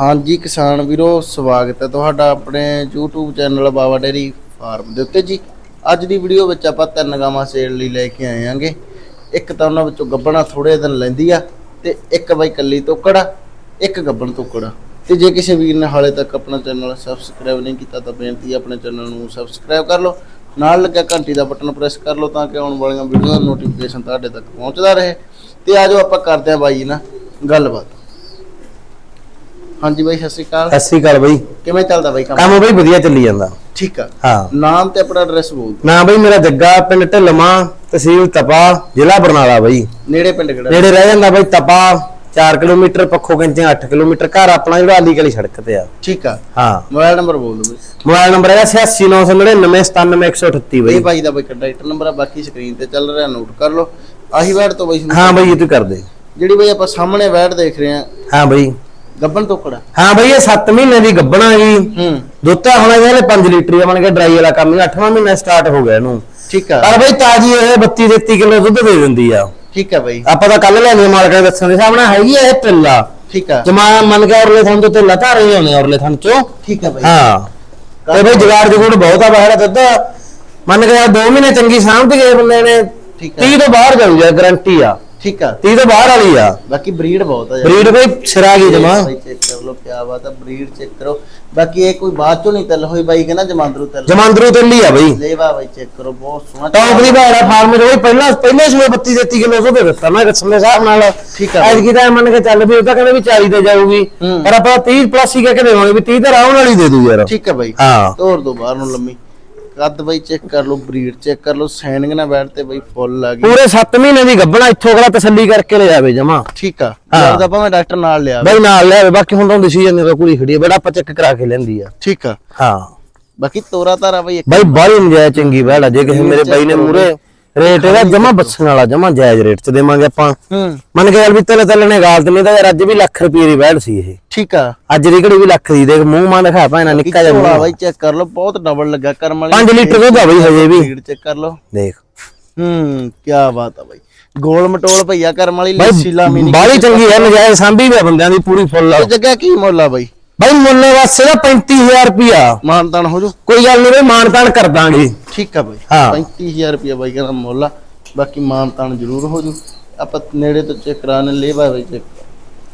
ਹਾਂਜੀ ਕਿਸਾਨ ਵੀਰੋ, ਸਵਾਗਤ ਹੈ ਤੁਹਾਡਾ ਆਪਣੇ YouTube channel Baba Dairy Farm ਦੇ ਉੱਤੇ ਜੀ। ਅੱਜ ਦੀ ਵੀਡੀਓ ਵਿੱਚ ਆਪਾਂ ਤਿੰਨ ਗਾਵਾਂ ਸੇਲ ਲਈ ਲੈ ਕੇ ਆਏ ਆਂਗੇ ਇੱਕ ਤਾਂ ਉਹਨਾਂ ਵਿੱਚੋਂ ਗੱਬਣਾ ਥੋੜੇ ਦਿਨ ਲੈਂਦੀ ਆ ਤੇ ਇੱਕ ਬਾਈ ਕੱਲੀ ਤੋਕੜਾ ਇੱਕ ਗੱਬਣ ਤੋਕੜਾ ਤੇ ਜੇ ਕਿਸੇ ਵੀਰ ਨੇ ਹਾਲੇ ਤੱਕ ਆਪਣਾ ਚੈਨਲ ਸਬਸਕ੍ਰਾਈਬ ਨਹੀਂ ਕੀਤਾ ਤਾਂ ਬੇਨਤੀ ਹੈ ਆਪਣੇ ਚੈਨਲ ਨੂੰ ਸਬਸਕ੍ਰਾਈਬ ਕਰ ਲਓ। ਨਾਲ ਲੱਗਿਆ ਘੰਟੀ ਦਾ ਬਟਨ ਪ੍ਰੈਸ ਕਰ ਲਓ ਤਾਂ ਕਿ ਆਉਣ ਵਾਲੀਆਂ ਵੀਡੀਓ ਦਾ ਨੋਟੀਫਿਕੇਸ਼ਨ ਤੁਹਾਡੇ ਤੱਕ ਪਹੁੰਚਦਾ ਰਹੇ। ਤੇ ਆਜੋ ਆਪਾਂ ਕਰਦੇ ਹਾਂ ਬਾਈ ਨਾਲ ਗੱਲਬਾਤ। ਹਾਂਜੀ ਬਾਈ ਸਤਿ ਸ਼੍ਰੀ ਅਕਾਲ। ਸਤਿ ਸ੍ਰੀ ਅਕਾਲ ਬਈ। ਕਿਵੇਂ ਚੱਲਦਾ ਬਾਈ ਕੰਮ? ਕੰਮ ਬਈ ਵਧੀਆ ਚੱਲੀ ਜਾਂਦਾ। ਠੀਕ ਆ। ਹਾਂ। ਨਾਮ ਤੇ ਆਪਣਾ ਐਡਰੈਸ ਬੋਲ ਦਿਓ। ਨਾ ਬਈ ਮੇਰਾ ਜੱਗਾ ਪਿੰਡ ਢਲਮਾ ਤਹਿਸੀਲ ਤਪਾ ਜ਼ਿਲ੍ਹਾ ਬਰਨਾਲਾ ਬਈ। ਨੇੜੇ ਪਿੰਡ ਕਿਹੜਾ? ਨੇੜੇ ਰਹਿ ਜਾਂਦਾ ਬਈ ਤਪਾ 4 ਕਿਲੋਮੀਟਰ ਪੱਖੋ ਕਹਿੰਦੇ 8 ਕਿਲੋਮੀਟਰ ਘਰ ਆਪਣਾ ਜਿਹੜਾ ਅਲੀ ਗਲੀ ਸੜਕ ਤੇ ਆ। ਠੀਕ ਆ। ਹਾਂ। ਮੋਬਾਈਲ ਨੰਬਰ ਬੋਲ ਦਿਓ ਬਾਈ। ਮੋਬਾਈਲ ਨੰਬਰ ਹੈਗਾ 8699997138 ਇਹ ਬਈ। ਬਾਈ ਦਾ ਬਾਈ ਕੰਟੈਕਟ ਨੰਬਰ ਆ ਬਾਕੀ ਸਕਰੀਨ ਤੇ ਚੱਲ ਰਿਹਾ ਨੋਟ ਕਰ ਲਓ। ਆਹੀ ਵੈਡ ਤੋਂ ਬਾਈ ਹਾਂ ਬਈ ਇਹ ਤੂੰ ਕਰ ਦੇ। ਜਿਹੜੀ ਬਾਈ ਆਪਾਂ ਸਾਹਮਣੇ ਵੈਡ ਦੇਖ ਰਹੇ ਆ ਹਾਂ ਬਈ। ਗੱਬਨ ਤੋਕੜਾ ਹਾਂ ਬਈ ਇਹ 7 ਮਹੀਨੇ ਦੀ ਗੱਬਣਾ ਜੀ। ਹੂੰ। ਦੁੱਤਾ ਹੁਣ ਇਹਦੇ 5 ਲੀਟਰ ਹੀ ਬਣ ਕੇ ਡਰਾਈ ਵਾਲਾ ਕੰਮ 8ਵਾਂ ਮਹੀਨਾ ਸਟਾਰਟ ਹੋ ਗਿਆ ਇਹਨੂੰ। ਠੀਕ ਆ। ਪਰ ਬਈ ਤਾਜੀ ਇਹ 32 33 ਕਿਲੋ ਦੁੱਧ ਦੇ ਦਿੰਦੀ ਆ। ਠੀਕ ਆ ਬਾਈ। ਆਪਾਂ ਤਾਂ ਕੱਲ ਲੈਣੇ ਮਾਲਕਾਂ ਦੇ ਦੱਸਣ ਦੇ ਸਾਹਮਣੇ ਹੈਗੀ ਇਹ ਪਿੱਲਾ ਠੀਕ ਆ। ਜਮਾ ਮੰਨ ਕੇ ਔਰਲੇ ਥਾਂ ਤੋਂ ਢਿੱਲਾ ਧਾਰੇ ਹੀ ਆਉਣੇ ਔਰਲੇ ਥਾਂ ਚੋਂ। ਠੀਕ ਆ ਬਾਈ। ਹਾਂ। ਤੇ ਬਈ ਜਗਾੜ ਜਗੂੜ ਬਹੁਤ ਆ ਬਾਹਰ ਦੁੱਧ। ਮੰਨ ਕੇ 2 ਮਹੀਨੇ ਚੰਗੀ ਸਾਂਭ ਗਏ ਬੰਦੇ ਨੇ। ਠੀਕ ਆ। 30 ਤੋਂ ਬਾਹਰ ਜਾਊ ਜਾ ਗਾਰੰਟੀ ਆ। ਠੀਕ ਆ। 30 ਤੋਂ ਬਾਹਰ ਵਾਲੀ ਆ। ਬਾਕੀ ਬਰੀਡ ਬਹੁਤ ਆ ਯਾਰ। ਬਰੀਡ ਬਈ ਸਿਰਾ ਗਈ ਜਮਾ? ਚੈੱਕ ਕਰ ਲਓ ਕੀ ਬਾਤ ਆ ਬਰੀਡ ਚੈੱਕ ਕਰੋ। ਬਾਕੀ ਇਹ ਕੋਈ ਬਾਅਦ ਚੋਂ ਨਹੀਂ ਤਲ ਹੋਈ ਬਾਈ ਕਹਿੰਦਾ ਜਮਾਂਦਰੂ ਤਲ। ਜਮਾਂਦਰੂ ਢਿੱਲੀ ਆ ਬਈ। ਲੇਵਾ ਬਾਈ ਚੈੱਕ ਕਰੋ ਬਹੁਤ ਸੋਹਣਾ ਟੌਪ ਦੀ ਬਾਹਰ ਆ ਫਾਰਮ ਦੇ ਪਹਿਲਾਂ ਪਹਿਲੇ ਸੂਏ 32 33 ਕਿਲੋ ਦੁੱਧ ਦਿੱਤਾ ਮੈਂ ਰਸਮ ਦੇ ਹਿਸਾਬ ਨਾਲ। ਠੀਕ ਆ। ਐਜ ਕੀਤਾ ਮੰਨ ਕੇ ਚੱਲ ਵੀ ਉਹ ਤਾਂ ਕਹਿੰਦੇ ਵੀ 40 ਤੇ ਜਾਊਗੀ। ਹੂੰ। ਪਰ ਆਪਾਂ 30 ਪਲੱਸ ਹੀ ਕਹਿ ਕੇ ਦੇਵਾਂਗੇ ਵੀ 30 ਤਾਂ ਨਾਲ ਹੀ ਦੇ ਦੂ ਯਾਰ। ਠੀਕ ਆ ਬਾਈ। ਹਾਂ। ਤੋਰ ਦੋ ਬਾਹਰ ਨੂੰ ਲੰਮੀ। ਕੱਦ ਬਾਈ ਚੈੱਕ ਕਰ ਲਓ ਬਰੀਡ ਚੈੱਕ ਕਰ ਲਓ ਸੈਨਿੰਗ ਨਾਲ ਬੈਠ ਤੇ ਬਾਈ ਫੁੱਲ ਆ ਗਈ ਪੂਰੇ 7 ਮਹੀਨੇ ਦੀ ਗੱਬਣਾ ਇੱਥੋਂ ਅਗਲਾ ਤਸੱਲੀ ਕਰਕੇ ਲੈ ਜਾਵੇ ਜਮਾ। ਠੀਕ ਆ ਹਾਂ। ਲੱਗਦਾ ਭਾਵੇਂ ਡਾਕਟਰ ਨਾਲ ਲਿਆ ਬਈ ਨਾਲ ਲੈ ਆਵੇ ਬਾਕੀ ਹੁਣ ਤਾਂ ਡਿਸੀਜਨ ਨਹੀਂ ਤਾਂ ਕੁੜੀ ਖੜੀ ਹੈ ਬੜਾ ਆਪਾਂ ਚੈੱਕ ਕਰਾ ਕੇ ਲੈਂਦੀ ਆ। ਠੀਕ ਆ। ਹਾਂ। ਬਾਕੀ ਤੋਰਾ ਤਾਰਾ ਬਾਈ ਇੱਕ ਬਾਈ ਬਾਹਲੀ ਨਜਾਇਜ਼ ਚੰਗੀ ਬੈੜ ਆ ਜੇ ਕਿਸੇ ਮੇਰੇ ਬਾਈ ਨੇ ਮੂਰੇ ਰੇਟ ਇਹਦਾ ਜਮਾ ਬੱਸਣ ਵਾਲਾ ਜਮਾ ਜਾਇਜ਼ ਰੇਟ ਚ ਦੇਵਾਂਗੇ ਆਪਾਂ। ਹੂੰ। ਮੰਨ ਕੇ ਚੱਲ ਵੀ ਤੇਲੇ ਤੇਲੇ ਨੇ ਗਾਲਤ ਨਹੀਂ ਤਾਂ ਯਾਰ ਅੱਜ ਵੀ ਲੱਖ ਰੁਪਏ ਦੀ ਬੈੜ ਸੀ ਇਹ। ਠੀਕ ਆ। ਅੱਜ ਦੀ ਘੜੀ ਵੀ ਲੱਖ ਦੀ ਦੇਖ ਮੂੰਹ ਮਾਂ ਦਿਖਾ ਭਾਣਾ ਨਿੱਕਾ ਜਿਹਾ ਮੂੰਹ। ਬਾਈ ਚੈੱਕ ਕਰ ਲਓ ਬਹੁਤ ਡਬਲ ਲੱਗਾ ਕਰਮ ਵਾਲੀ। 5 ਲੀਟਰ ਆ ਬਈ ਹਜੇ ਵੀ। ਬਰੀਡ ਚੈੱਕ ਕਰ ਲਓ। ਦੇਖ। ਹੂੰ ਕੀ ਬਾਤ ਆ ਬਾਈ। ਗੋਲ ਮਟੋਲ ਭਈਆ ਕਰਮ ਵਾਲੀ ਲੱਸੀ ਲਾਮੀ ਨਹੀਂ ਬਾਹਲੀ ਚੰਗੀ ਹੈ ਨਜਾਇਜ਼ ਸਾਂਭੀ ਵੀ ਬੰਦਿਆਂ ਦੀ ਪੂਰੀ ਫੁੱਲ ਤੇ ਜੱਗਾ ਕੀ ਮੁੱਲ ਆ ਬਾਈ? ਬਾਈ ਮੁੱਲ ਵਾਸਤੇ ਦਾ 35000 ਰੁਪਿਆ ਮਾਨਤਾਨ ਹੋ ਜੂ। ਕੋਈ ਗੱਲ ਨਹੀਂ ਬਈ ਮਾਨਤਾਨ ਕਰ ਦਾਂਗੇ। ਠੀਕ ਆ ਬਾਈ। ਹਾਂ। 35000 ਰੁਪਇਆ ਬਾਈ ਕਹਿੰਦਾ ਮੁੱਲ ਆ। ਬਾਕੀ ਮਾਨਤਾਨ ਜ਼ਰੂਰ ਹੋ ਜੂ। ਆਪਾਂ ਨੇੜੇ ਤੋਂ ਚੈੱਕ ਕਰਾਣੇ ਲੇਵਾ ਬਾਈ ਚੈੱਕ।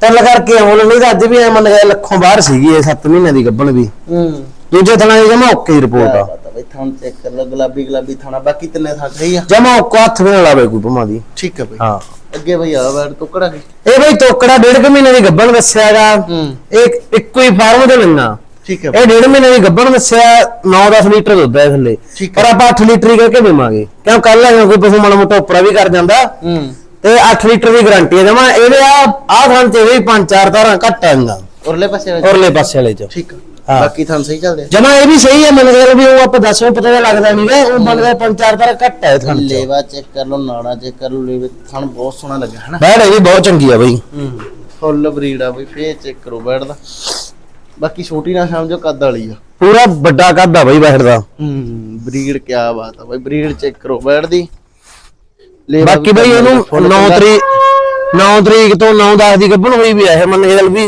ਚੱਲ ਕਰਕੇ ਮੁੱਲ ਨਹੀਂ ਤਾਂ ਅੱਜ ਵੀ ਐ ਮੰਨ ਗਿਆ ਲੱਖੋਂ ਬਾਹਰ ਸੀਗੀ ਇਹ 7 ਮਹੀਨੇ ਦੀ ਗੱਬਣ ਵੀ। ਹੂੰ। ਦੂਜੇ ਥਣਾ ਦੀ ਜਮਾ ਓਕੇ ਰਿਪੋਰਟ ਆ। ਬਾਈ ਥਾਂ ਚੈੱਕ ਕਰ ਲਓ ਗੁਲਾਬੀ ਗੁਲਾਬੀ ਥਾਣਾ ਬਾਕੀ ਤਿੰਨੇ ਥਾਂ ਸਹੀ ਆ। ਜਮਾ ਓਕੋ ਹੱਥ ਵੀ ਨਾ ਲਾਵੇ ਕੋਈ ਭਮਾ ਦੀ। ਠੀਕ ਆ ਬਾਈ। ਹਾਂ। ਅੱਗੇ ਬਾਈ ਆ ਬੈਠ ਟੁਕੜਾ ਕੀ ਇਹ ਬਈ ਤੋਕੜਾ ਡੇਢ ਕੁ ਮਹੀਨੇ ਦੀ ਗੱਬਣ ਦੱਸਿਆਗਾ। ਹੂੰ। ਇਹ ਇੱਕੋ ਹੀ ਫਾਰਮ ਦੇ ਲੈਣਾ ਠੀਕ ਆ ਇਹ ਡੇਢ ਮਹੀਨੇ ਦੀ ਗੱਬਣ ਦੱਸਿਆ 9-10 ਲੀਟਰ ਦੁੱਧ ਹੈ ਥੱਲੇ। ਠੀਕ ਪਰ ਆਪਾਂ 8 ਲੀਟਰ ਹੀ ਕਰਕੇ ਦੇਵਾਂਗੇ ਕਿਉਂ ਕੱਲ ਆਇਆ ਕੋਈ ਪਸ਼ੂ ਮਾੜਾ ਮੋਟਾ ਉੱਪਰਾ ਵੀ ਕਰ ਜਾਂਦਾ। ਹੂੰ। ਤੇ 8 ਲੀਟਰ ਦੀ ਗਾਰੰਟੀ ਹੈ ਜਮਾ। ਇਹਦੇ ਆ ਆ ਥਾਂ ਤੇ ਵੀ 5-4 ਤਾਰਾਂ ਘੱਟ ਆਂਗਾ ਉਰਲੇ ਪਾਸੇ ਵਾਲੇ- ਔਰਲੇ ਪਾਸੇ ਵਾਲੇ ਚ। ਠੀਕ ਆ। ਹਾਂ। ਬਾਕੀ ਥਾਂ ਸਹੀ ਚੱਲਦੇ ਆ? ਜਮਾ ਇਹ ਵੀ ਸਹੀ ਹੈ ਮੰਨ ਕੇ ਵੀ ਉਹ ਆਪਾਂ ਦੱਸਵੇਂ ਪਤਾ ਤਾਂ ਲੱਗਦਾ ਨਹੀਂ ਗਾ ਉਹ ਮੰਨ ਕੇ 5-4 ਤਾਰਾਂ ਘੱਟ ਹੈ ਥਾਂ ਚ। ਲੇਵਾ ਚੈੱਕ ਕਰ ਲਓ ਨਾੜਾ ਚੈੱਕ ਕਰ ਲਓ ਲੇਵੇ ਥਾਂ ਬਹੁਤ ਸੋਹਣਾ ਲੱਗਾ ਹਨਾ? ਬੈੜ ਇਹ ਵੀ ਬਹੁਤ ਚੰਗੀ ਆ ਬਈ। ਹੂੰ ਫੁੱਲ ਬਰੀਡ ਆ ਬਈ ਫੇਰ ਚੈੱਕ ਕਰੋ ਦਾ ਬਾਕੀ ਛੋਟੀ ਨਾ ਸਮਝੋ ਕੱਦ ਵਾਲੀ ਆ। ਪੂਰਾ ਵੱਡਾ ਕੱਦ ਆ ਬਈ ਬੈੜ ਦਾ ਹੂੰ ਬਰੀਡ ਕੀ ਬਾਤ ਆ ਬਈ ਬਰੀਡ ਚੈੱਕ ਕਰੋ ਦੀ ਲੇਵਾ ਬਾਕੀ ਵੀ ਬਈ ਇਹਨੂੰ ਫੁੱਲ 9 ਚੰਗਾ। ਤਰੀਕ 9 ਤਰੀਕ ਤੋਂ 9-10 ਦੀ ਗੱਭਣ ਹੋਈ ਵੀ ਆ ਇਹ ਮੰਨ ਕੇ ਚੱਲ ਵੀ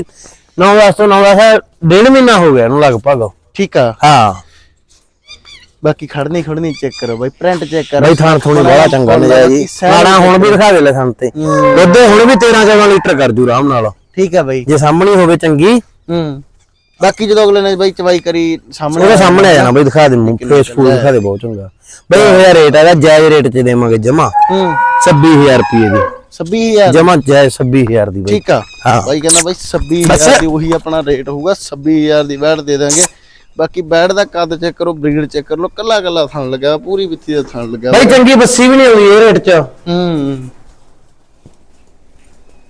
9-10 ਤੋਂ 9-10 ਡੇਢ ਮਹੀਨਾ ਹੋ ਗਿਆ ਇਹਨੂੰ ਲਗਭਗ। ਠੀਕ ਆ। ਹਾਂ। ਬਾਕੀ ਖੜਨੀ ਖੜਨੀ ਚੈੱਕ ਕਰੋ ਬਈ ਪ੍ਰਿੰਟ ਚੈੱਕ ਕਰੋ। ਬਈ ਥਾਣ ਥੋੜੀ ਬੜਾ ਚੰਗਾ ਆ ਜੀ। ਸਾੜਾ ਹੁਣ ਵੀ ਦਿਖਾ ਦੇ ਲੈ ਸਾਨੂੰ ਤੇ। ਦੁੱਧ ਹੁਣ ਵੀ 13-14 ਲੀਟਰ ਕਰ ਜੂ ਆਰਾਮ ਨਾਲ। ਠੀਕ ਆ ਬਈ। ਜੇ ਸਾਹਮਣੇ ਹੋਵੇ ਚੰਗੀ। ਹੂੰ। ਬਾਕੀ ਜਦੋਂ ਅਗਲੇ ਨੇ ਬਈ ਚਵਾਈ ਕਰੀ ਸਾਹਮਣੇ ਉਹਦੇ ਸਾਹਮਣੇ ਆ ਜਾਣਾ ਬਈ ਦਿਖਾ ਦੇ ਮੂੰਹ ਫੇਸ ਫੂਲ ਦਿਖਾ ਦੇ ਬਹੁਤ ਚੰਗਾ। ਬਈ ਇਹ ਰੇਟ ਹੈਗਾ ਜਾਇਜ਼ ਰੇਟ 'ਚ ਦੇਵਾਂਗੇ ਜਮਾ। ਹੂੰ। 26000 ਰੁਪਏ ਦੀ। 26000 ਜਮਾ ਜਾਇਜ਼ 26000 ਦੀ ਬਈ। ਠੀਕ ਆ। ਹਾਂ। ਬਾਈ ਕਹਿੰਦਾ ਬਾਈ 26000 ਬਸ। ਦੀ ਉਹੀ ਆਪਣਾ ਰੇਟ ਹੋਊਗਾ 26000 ਦੀ ਬੈਡ ਦੇ ਦਾਂਗੇ। ਬਾਕੀ ਬੈਡ ਦਾ ਕੱਦ ਚੈੱਕ ਕਰੋ ਬਰੀਡ ਚੈੱਕ ਕਰ ਲਓ ਕੱਲਾ ਕੱਲਾ ਥਣ ਲੱਗਾ ਪੂਰੀ ਵਿੱਥੀ ਦਾ ਥਣ ਲੱਗਾ। ਬਈ ਚੰਗੀ ਬੱਸੀ ਵੀ ਨਹੀਂ ਹੋਈ ਇਹ ਰੇਟ 'ਚ। ਹੂੰ।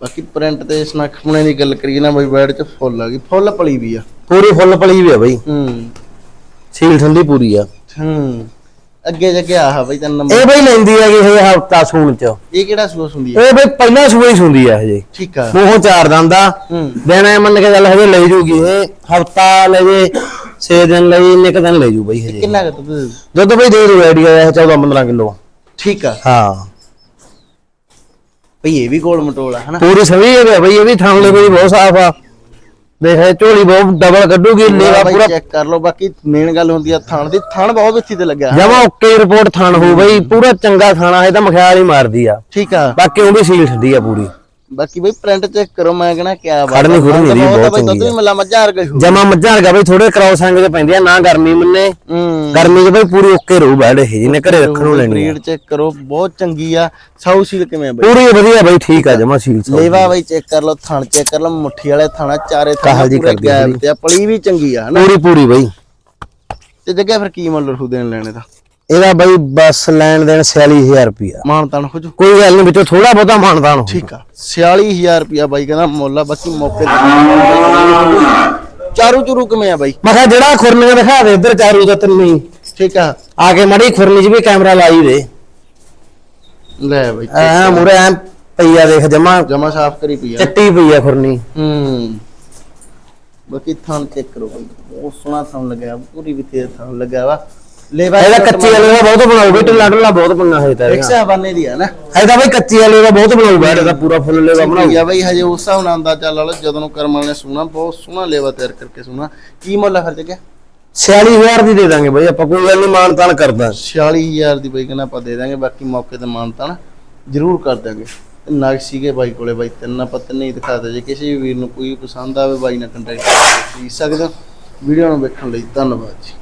ਬਾਕੀ ਪ੍ਰਿੰਟ ਤੇ ਸਨਖਮਣੇ ਦੀ ਗੱਲ ਕਰੀਏ ਨਾ ਬਈ ਬੈਡ ਚ ਫੁੱਲ ਆ ਗਈ ਫੁੱਲ ਪਲੀ ਵੀ ਆ। ਪੂਰੀ ਫੁੱਲ ਪਲੀ ਵੀ ਆ ਬਈ। ਹੂੰ। ਸੀਲ ਠੰਡੀ ਪੂਰੀ ਆ। ਹੂੰ। ਅੱਗੇ ਜੱਗੇ ਆਹ ਬਈ ਤੈਨੂੰ ਨੰਬਰ ਇਹ ਬਈ ਲੈਂਦੀ ਹੈਗੀ ਇਹ ਹਫਤਾ ਸੂਣ 'ਚ। ਇਹ ਕਿਹੜਾ ਸੂਸ ਹੁੰਦੀ ਹੈ ਇਹ ਬਈ ਪਹਿਲਾਂ ਸੂਈ ਸੁੰਦੀ ਆ ਹਜੇ ਠੀਕ ਆ। ਮੂੰਹੋਂ ਚਾਰ ਦੰਦਾ। ਹੂੰ। ਦਿਨ ਐ ਮੰਨ ਕੇ ਚੱਲ ਹਜੇ ਲੈ ਜੂਗੀ ਇਹ। ਹਫਤਾ ਲੈ ਜੇ 6 ਦਿਨ ਲਈ ਇੰਨੇ ਕੁ ਦਿਨ ਲੈ ਜੂ ਬਈ ਹਜੇ। ਕਿੰਨਾ ਕੁ ਦੁੱਧ? ਦੁੱਧ ਬਈ ਦੇ ਦੂ ਆਈਡੀਆ 14 15 ਕਿਲੋ। ਠੀਕ ਆ। ਹਾਂ। ਭਈ ਇਹ ਵੀ ਗੋਲ ਮਟੋਲ ਆ ਹਨਾ? ਪੂਰੀ ਸਵੀ ਹੈ ਬਈ ਇਹ ਵੀ ਥਾਂਲੇ ਬਈ ਬਹੁਤ ਸਾਫ਼ ਆ। ਦੇਖ ਝੋਲੀ ਬਹੁਤ ਡਬਲ ਕੱਢੂਗੀ ਲੇਵਾ ਪੂਰਾ ਚੈੱਕ ਕਰ ਲਓ ਬਾਕੀ ਮੇਨ ਗੱਲ ਹੁੰਦੀ ਆ ਥਣ ਦੀ ਥਣ ਬਹੁਤ ਵਿੱਥੀ ਤੇ ਲੱਗਿਆ। ਜਮਾ ਓਕੇ ਰਿਪੋਰਟ ਥਾਣ ਹੋ ਬਈ ਪੂਰਾ ਚੰਗਾ ਥਾਣਾ ਇਹ ਤਾਂ ਮਖਿਆਲ ਹੀ ਮਾਰਦੀ ਆ। ਠੀਕ ਆ। ਬਾਕੀ ਉਹ ਵੀ ਸੀਲ ਠੰਡੀ ਆ ਪੂਰੀ। ਬਾਕੀ ਬਈ ਪ੍ਰਿੰਟ ਚੈੱਕ ਕਰੋ ਮੈਂ ਕਹਣਾ ਕਿਆ ਬਾਤ ਖੜਨੀ ਖੁੜਨੀ ਇਹਦੀ ਬਹੁਤ ਚੰਗੀ ਵੀ ਮੱਲਾ ਮੱਝਾਂ ਵਰਗਾ ਹੀ ਹੋ ਜਮਾ ਮੱਝਾਂ ਵਰਗਾ ਬਈ ਥੋੜੇ ਕਰਾਉ ਸੰਗ ਦੇ ਪੈਂਦੇ ਆ ਨਾ ਗਰਮੀ ਮੰਨੇ। ਹੂੰ। ਗਰਮੀ 'ਚ ਬਈ ਪੂਰੀ ਓਕੇ ਰਹੂ ਬੈਡ ਇਹ ਜਿਹਨੇ ਘਰੇ ਰੱਖਣ ਨੂੰ ਲੈਣੀ ਬਰੀਡ ਚੈੱਕ ਕਰੋ ਬਹੁਤ ਚੰਗੀ ਆ। ਸਾਊ ਸੀਲ ਕਿਵੇਂ ਬਈ? ਪੂਰੀ ਵਧੀਆ ਬਈ ਠੀਕ ਆ ਜਮਾ ਸੀਲ ਸੌ। ਲੇਵਾ ਬਈ ਚੈੱਕ ਕਰ ਲਓ ਥਣ ਚੈੱਕ ਕਰ ਲਓ ਮੁੱਠੀ ਵਾਲੇ ਥਣਾ ਚਾਰੇ ਥਣ ਪੂਰੇ ਗੈਪ। ਤੇ ਪਲੀ ਵੀ ਚੰਗੀ ਆ ਹਨਾ? ਪੂਰੀ ਪੂਰੀ ਬਈ। ਤੇ ਜੱਗੇ ਫਿਰ ਕੀ ਮੁੱਲ ਰੂ ਦੇਣ ਲੈਣੇ ਦਾ? ਇਹਦਾ ਬਈ ਬਸ ਲੈਣ ਦੇਣ 46000 ਰੁਪਿਆ ਮਾਨ ਤਾਨ ਹੋ ਜੂ ਕੋਈ ਗੱਲ ਨਹੀਂ ਵਿੱਚੋਂ ਥੋੜਾ ਬਹੁਤਾ ਮਾਨਦਾਨ ਹੋ ਠੀਕ ਆ। 46000 ਰੁਪਿਆ ਬਾਈ ਕਹਿੰਦਾ ਮੁੱਲ ਆ ਬਾਕੀ ਮੌਕੇ ਤੇ। ਚਾਰੂ ਚੁਰੂ ਕਿਵੇਂ ਆ ਬਾਈ? ਮੈਂ ਕਿਹਾ ਜਿਹੜਾ ਖੁਰਨੀਆਂ ਦਿਖਾ ਦੇ ਇੱਧਰ ਚਾਰੂ ਦਾ ਤੈਨੂੰ। ਠੀਕ ਆ। ਆ ਕੇ ਮੜੀ ਖੁਰਨੀ 'ਚ ਵੀ ਕੈਮਰਾ ਲਾਈ ਦੇ। ਲੈ ਬਾਈ ਐ ਮੂਰੇ ਐ ਪਈਆ ਦੇਖ ਜਮਾ ਜਮਾ ਸਾਫ਼ ਕਰੀ ਪਈ ਆ। ਚੱਟੀ ਪਈ ਆ ਖੁਰਨੀ। ਹੂੰ। ਬਾਕੀ ਥਣ ਚੈੱਕ ਕਰੋ ਬਾਈ। ਬਹੁਤ ਸੋਹਣਾ ਥਣ ਲੱਗਿਆ ਪੂਰੀ ਵਿਥੇ ਥਣ ਲੱਗਿਆ ਵਾ। ਲੇਵਾ ਇਹਦਾ ਕੱਚੀ ਵਾਲੇ ਦਾ ਬਹੁਤ ਬਣਾਉ ਬਈ ਢਿੱਲਾ ਢਿੱਲਾ ਬਹੁਤ ਪੰਗਾ ਹੈ ਤਾਂ ਇਹਦਾ। ਰਿਕਸ਼ਾ ਬਾਨੇ ਦੀ ਆ ਨਾ। ਇਹਦਾ ਬਈ ਕੱਚੀ ਵਾਲੇ ਦਾ ਬਹੁਤ ਬਣਾਉ ਬੈਠ ਇਹਦਾ ਪੂਰਾ ਫੁੱਲ ਲੇਵਾ ਬਣਾਉ ਬਣਾਉ ਬਾਈ ਹਜੇ ਉਸ ਹਿਸਾਬ ਨਾਲ ਅੰਦਾਜ਼ਾ ਲਾ ਲਓ ਜਦੋਂ ਨੂੰ ਕਰਮ ਵਾਲੇ ਨੇ ਸੋਹਣਾ ਬਹੁਤ ਸੋਹਣਾ ਲੇਵਾ ਤਿਆਰ ਕਰਕੇ ਸੋਹਣਾ। ਕੀ ਮੁੱਲ ਖਰਚ ਗਿਆ? 46000 ਦੀ ਦੇ ਦਾਂਗੇ ਬਈ ਆਪਾਂ ਕੋਈ ਗੱਲ ਨਹੀਂ ਮਾਨਤਾਨ ਕਰਦਾ। 46000 ਦੀ ਬਾਈ ਕਹਿੰਦਾ ਆਪਾਂ ਦੇ ਦਾਂਗੇ ਬਾਕੀ ਮੌਕੇ ਤੇ ਮਾਨਤਾ ਨਾ ਜ਼ਰੂਰ ਕਰ ਦਾਂਗੇ। ਨਗ ਸੀਗੇ ਬਾਈ ਕੋਲੇ ਬਾਈ ਤਿੰਨ ਆਪਾਂ ਤਿੰਨੇ ਹੀ ਦਿਖਾ ਦੇ ਜੇ ਕਿਸੇ ਵੀਰ ਨੂੰ ਕੋਈ ਪਸੰਦ ਆਵੇ ਬਾਈ ਨਾਲ ਕੰਟੈਕਟ ਕਰ ਸਕਦੇ ਹੋ। ਵੀਡੀਓ ਨੂੰ ਵੇਖਣ ਲਈ ਧੰਨਵਾਦ ਜੀ।